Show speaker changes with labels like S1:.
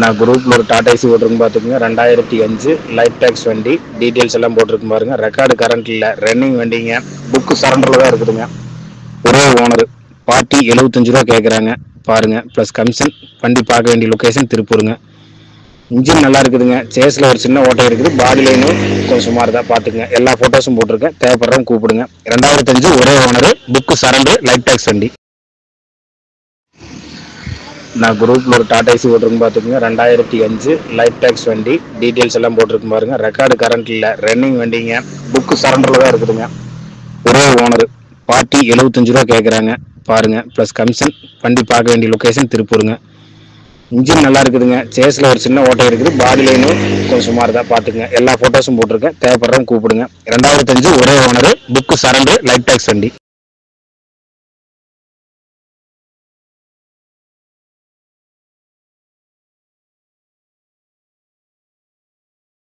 S1: நான் குரூப்பில் ஒரு டாடா ஏசி ஓட்டிருக்கும் பார்த்துக்குங்க. ரெண்டாயிரத்தி அஞ்சு லைஃப் டேக்ஸ் வண்டி. டீட்டெயில்ஸ் எல்லாம் போட்டிருக்கும் பாருங்கள் ரெக்கார்டு கரண்ட் இல்லை. ரன்னிங் வண்டிங்க. புக்கு சரண்டரில் தான் இருக்குதுங்க. ஒரே ஓனர் பார்ட்டி எழுபத்தஞ்சு ரூபா கேட்குறாங்க பாருங்கள் ப்ளஸ் கமிஷன் வண்டி பார்க்க வேண்டிய லொக்கேஷன் திருப்பூருங்க. இன்ஜின் நல்லா இருக்குதுங்க. சேஸில் ஒரு சின்ன ஓட்டை இருக்குது. பாடி லைனும் கொஞ்சம் சுமார் தான் பார்த்துக்குங்க. எல்லா ஃபோட்டோஸும் போட்டிருக்கேன். தேவைப்படுறவங்க கூப்பிடுங்க. ரெண்டாயிரத்தஞ்சு ஒரே owner book surrender life tax வண்டி. நான் குரூப்பில் ஒரு டாடா ஏசி ஓட்டிருக்கும் பார்த்துக்கோங்க. ரெண்டாயிரத்தி அஞ்சு லைஃப் டேக்ஸ் வண்டி. டீட்டெயில்ஸ் எல்லாம் போட்டிருக்கும் பாருங்க. ரெக்கார்டு கரண்ட் இல்லை. ரன்னிங் வண்டிங்க. புக்கு சரண்டரில் தான் இருக்குதுங்க. ஒரே ஓனர் பார்ட்டி எழுபத்தஞ்சு ரூபா கேட்குறாங்க பாருங்க. ப்ளஸ் கமிஷன் வண்டி பார்க்க வேண்டிய லொக்கேஷன் திருப்பூருங்க. இன்ஜின் நல்லா இருக்குதுங்க. சேஸில் ஒரு சின்ன ஓட்டை இருக்குது. பாடி லைனும் கொஞ்சம் சுமார் தான். பார்த்துக்குங்க. எல்லா ஃபோட்டோஸும் போட்டிருக்கேன். தேவைப்படுறவங்க கூப்பிடுங்க. ரெண்டாயிரத்தஞ்சு ஒரே owner book surrender life tax வண்டி.